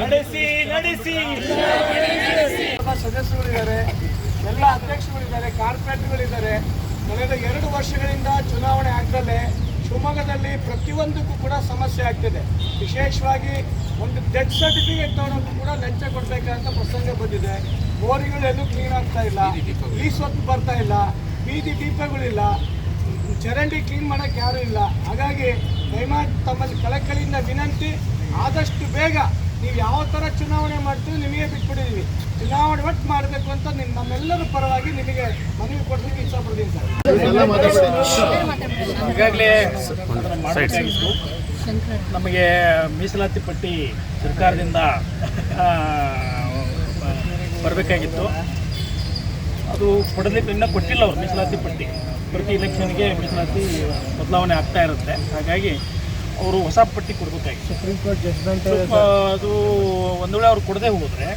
ನಡೆಸಿ ನಡೆಸಿ. ಎಲ್ಲ ಸದಸ್ಯಗಳಿದ್ದಾರೆ ಎಲ್ಲ ಅಧ್ಯಕ್ಷಗಳಿದ್ದಾರೆ ಕಾರ್ಪೊರೇಟ್ಗಳಿದ್ದಾರೆ ಕಳೆದ ಎರಡು ವರ್ಷಗಳಿಂದ ಚುನಾವಣೆ ಆಗ್ದಲೆ ಶಿವಮೊಗ್ಗದಲ್ಲಿ ಪ್ರತಿಯೊಂದಕ್ಕೂ ಕೂಡ ಸಮಸ್ಯೆ ಆಗ್ತಿದೆ. ವಿಶೇಷವಾಗಿ ಒಂದು ಡೆತ್ ಸರ್ಟಿಫಿಕೇಟ್ ತಗೊಳಕ್ಕೂ ಕೂಡ ಲಂಚ ಕೊಡಬೇಕಂತ ಪ್ರಸಂಗ ಬಂದಿದೆ. ಬೋರಿಗಳು ಎಲ್ಲೂ ಕ್ಲೀನ್ ಆಗ್ತಾ ಇಲ್ಲ. ಈ ಸ್ವತ್ತು ಬರ್ತಾ ಇಲ್ಲ. ಬೀದಿ ದೀಪಗಳಿಲ್ಲ. ಚರಂಡಿ ಕ್ಲೀನ್ ಮಾಡೋಕ್ಕೆ ಯಾರೂ ಇಲ್ಲ. ಹಾಗಾಗಿ ದಯಮಾಡಿ ತಮ್ಮಲ್ಲಿ ಕಳಕಳಿಯಿಂದ ವಿನಂತಿ, ಆದಷ್ಟು ಬೇಗ ನೀವು ಯಾವ ಥರ ಚುನಾವಣೆ ಮಾಡ್ತೀವಿ ನಿಮಗೆ ಬಿಟ್ಬಿಟ್ಟಿದ್ದೀವಿ ಚುನಾವಣೆ ಒಟ್ಟು ಮಾಡಬೇಕು ಅಂತ ನಿಮ್ಮ ನಮ್ಮೆಲ್ಲರ ಪರವಾಗಿ ನಿಮಗೆ ಮನವಿ ಕೊಡಲಿಕ್ಕೆ ಇಷ್ಟಪಡ್ತೀನಿ ಸರ್. ಈಗಾಗಲೇ ನಮಗೆ ಮೀಸಲಾತಿ ಪಟ್ಟಿ ಸರ್ಕಾರದಿಂದ ಬರಬೇಕಾಗಿತ್ತು. ಅದು ಕೊಡಲಿಕ್ಕೆ ಇನ್ನೂ ಕೊಟ್ಟಿಲ್ಲ ಅವರು ಮೀಸಲಾತಿ ಪಟ್ಟಿ. ಪ್ರತಿ ಇಲೆಕ್ಷನ್ಗೆ ಮೀಸಲಾತಿ ಬದಲಾವಣೆ ಆಗ್ತಾ ಇರುತ್ತೆ. ಹಾಗಾಗಿ ಅವರು ಹೊಸ ಪಟ್ಟಿ ಕೊಡಬೇಕಾಗಿತ್ತು. ಸುಪ್ರೀಂ ಕೋರ್ಟ್ ಜಡ್ಜ್ಮೆಂಟ್ ಅದು. ಒಂದು ವೇಳೆ ಅವ್ರು ಕೊಡದೆ ಹೋದರೆ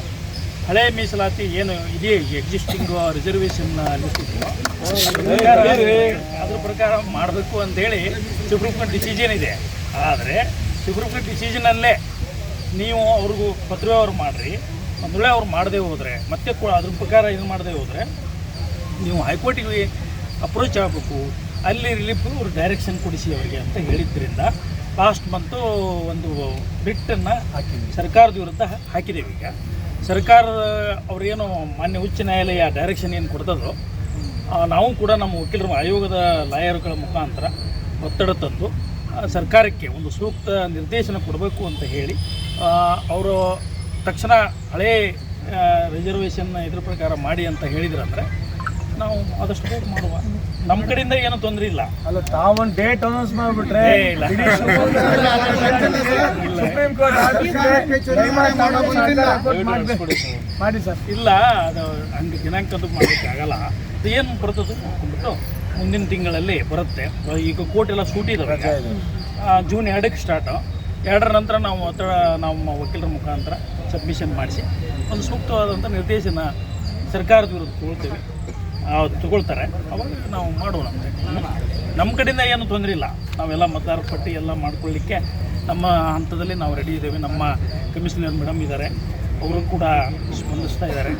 ಹಳೆ ಮೀಸಲಾತಿ ಏನು ಇದೆಯೇ ಎಕ್ಸಿಸ್ಟಿಂಗ್ ರಿಸರ್ವೇಷನ್ ಅದ್ರ ಪ್ರಕಾರ ಮಾಡಬೇಕು ಅಂತೇಳಿ ಸುಪ್ರೀಂ ಕೋರ್ಟ್ ಡಿಸಿಷನ್ ಇದೆ. ಆದರೆ ಸುಪ್ರೀಂ ಕೋರ್ಟ್ ಡಿಸಿಷನಲ್ಲೇ ನೀವು ಅವ್ರಿಗೂ ಪತ್ರವ್ಯವಹಾರ ಮಾಡಿರಿ. ಒಂದು ವೇಳೆ ಅವ್ರು ಮಾಡದೆ ಹೋದರೆ ಮತ್ತೆ ಕೂಡ ಅದ್ರ ಪ್ರಕಾರ ಇದು ಮಾಡದೆ ಹೋದರೆ ನೀವು ಹೈಕೋರ್ಟಿಗೆ ಅಪ್ರೋಚ್ ಆಗಬೇಕು. ಅಲ್ಲಿ ರಿಲೀಫ್ ಅವ್ರು ಡೈರೆಕ್ಷನ್ ಕೊಡಿಸಿ ಅವರಿಗೆ ಅಂತ ಹೇಳಿದ್ರಿಂದ ಲಾಸ್ಟ್ ಮಂತು ಒಂದು ಬಿಟ್ಟನ್ನು ಹಾಕಿ ಸರ್ಕಾರದ ವಿರುದ್ಧ ಹಾಕಿದ್ದೀವಿ ಈಗ. ಸರ್ಕಾರ ಅವರೇನು ಮಾನ್ಯ ಉಚ್ಚ ನ್ಯಾಯಾಲಯ ಡೈರೆಕ್ಷನ್ ಏನು ಕೊಡ್ತದೋ ನಾವು ಕೂಡ ನಮ್ಮ ವಕೀಲರ ಆಯೋಗದ ಲಾಯರ್ಗಳ ಮುಖಾಂತರ ಒತ್ತಡ ತಂದು ಸರ್ಕಾರಕ್ಕೆ ಒಂದು ಸೂಕ್ತ ನಿರ್ದೇಶನ ಕೊಡಬೇಕು ಅಂತ ಹೇಳಿ ಅವರು ತಕ್ಷಣ ಹಳೇ ರಿಸರ್ವೇಷನ್ ಇದ್ರ ಪ್ರಕಾರ ಮಾಡಿ ಅಂತ ಹೇಳಿದ್ರಂದ್ರೆ ನಾವು ಆದಷ್ಟು ಬೇಗ ಮಾಡುವ. ನಮ್ಮ ಕಡೆಯಿಂದ ಏನೂ ತೊಂದರೆ ಇಲ್ಲ. ಅಲ್ಲ ತಾವೊಂದು ಡೇಟ್ ಅನೌನ್ಸ್ ಮಾಡಿಬಿಟ್ರೆ ಇಲ್ಲ. ಸುಪ್ರೀಂ ಕೋರ್ಟ್ ಮಾಡಿ ಸರ್. ಇಲ್ಲ ಅದು ಹಂಗೆ ದಿನಾಂಕದ್ದು ಮಾಡಲಿಕ್ಕೆ ಆಗಲ್ಲ. ಅದು ಏನು ಬರ್ತದೆ ನೋಡ್ಕೊಂಡ್ಬಿಟ್ಟು ಮುಂದಿನ ತಿಂಗಳಲ್ಲಿ ಬರುತ್ತೆ. ಈಗ ಕೋರ್ಟ್ ಎಲ್ಲ ಸೂಟಿ ಇದಾವೆ ಜೂನ್ ಎರಡಕ್ಕೆ ಸ್ಟಾರ್ಟು ಎರಡರ ನಂತರ ನಾವು ಹತ್ರ ನಮ್ಮ ವಕೀಲರ ಮುಖಾಂತರ ಸಬ್ಮಿಷನ್ ಮಾಡಿಸಿ ಒಂದು ಸೂಕ್ತವಾದಂಥ ನಿರ್ದೇಶನ ಸರ್ಕಾರದ ವಿರುದ್ಧ ತಗೊಳ್ತೇವೆ. ತಗೊಳ್ತಾರೆ. ಅವಾಗ ನಾವು ಮಾಡೋಣ. ನಮ್ಮ ಕಡೆಯಿಂದ ಏನು ತೊಂದರೆ ಇಲ್ಲ. ನಾವೆಲ್ಲ ಮತದಾರ ಪಟ್ಟಿ ಎಲ್ಲ ಮಾಡ್ಕೊಳ್ಳಿಕ್ಕೆ ನಮ್ಮ ಹಂತದಲ್ಲಿ ನಾವು ರೆಡಿ ಇದ್ದೇವೆ. ನಮ್ಮ ಕಮಿಷನರ್ ಮೇಡಮ್ ಇದ್ದಾರೆ. ಅವರು ಕೂಡ ಸ್ಪಂದಿಸ್ತಾ ಇದ್ದಾರೆ.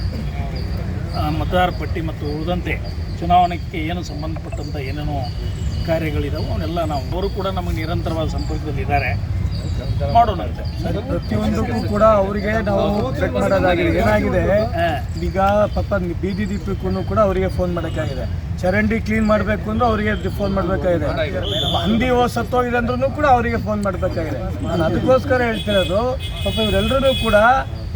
ಮತದಾರ ಪಟ್ಟಿ ಮತ್ತು ಉಳಿದಂತೆ ಚುನಾವಣೆಗೆ ಏನು ಸಂಬಂಧಪಟ್ಟಂಥ ಏನೇನೋ ಕಾರ್ಯಗಳಿದ್ದಾವೆ ಅವನ್ನೆಲ್ಲ ನಾವು ಅವರು ಕೂಡ ನಮಗೆ ನಿರಂತರವಾದ ಸಂಪರ್ಕದಲ್ಲಿ ಮಾಡೋಣಂತೆ ಪ್ರತಿಯೊಂದಕ್ಕೂ ಕೂಡ ಅವರಿಗೆ ನಾವು ಚೆಕ್ ಮಾಡೋದಾಗಿದೆ. ಏನಾಗಿದೆ? ಈಗ ಪಾಪ ಬೀದಿ ದೀಪಕ್ಕೂ ಕೂಡ ಅವರಿಗೆ ಫೋನ್ ಮಾಡೋಕ್ಕಾಗಿದೆ. ಚರಂಡಿ ಕ್ಲೀನ್ ಮಾಡಬೇಕು ಅಂದ್ರೆ ಅವರಿಗೆ ಫೋನ್ ಮಾಡಬೇಕಾಗಿದೆ. ಹಂದಿ ಓ ಸತ್ತೋಗಿದೆ ಅಂದ್ರೂ ಕೂಡ ಅವರಿಗೆ ಫೋನ್ ಮಾಡಬೇಕಾಗಿದೆ. ನಾನು ಅದಕ್ಕೋಸ್ಕರ ಹೇಳ್ತಿರೋದು ಪಾಪ ಇವರೆಲ್ಲರೂ ಕೂಡ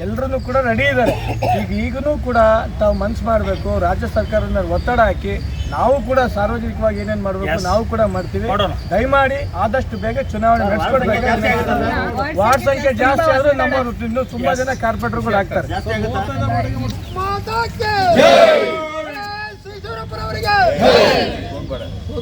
ಎಲ್ಲರೂ ಕೂಡ ರೆಡಿ ಇದ್ದಾರೆ ಈಗ ಈಗೂ ಕೂಡ ತಾವು ಮನ್ಸು ಮಾಡಬೇಕು ರಾಜ್ಯ ಸರ್ಕಾರದ ಒತ್ತಡ ಹಾಕಿ ನಾವು ಕೂಡ ಸಾರ್ವಜನಿಕವಾಗಿ ಏನೇನು ಮಾಡಬೇಕು ನಾವು ಕೂಡ ಮಾಡ್ತೀವಿ. ದಯಮಾಡಿ ಆದಷ್ಟು ಬೇಗ ಚುನಾವಣೆ ನಡೆಸ್ಕೊಡ್ಬೇಕು ವಾರ್ಡ್ ಸಂಖ್ಯೆ ಜಾಸ್ತಿ ಆದ್ರೆ ನಮ್ಮ ಇನ್ನು ತುಂಬಾ ಜನ ಕಾರ್ಪೊರೇಟರ್ಗಳು ಆಗ್ತಾರೆ. ಅವರಿಗೆ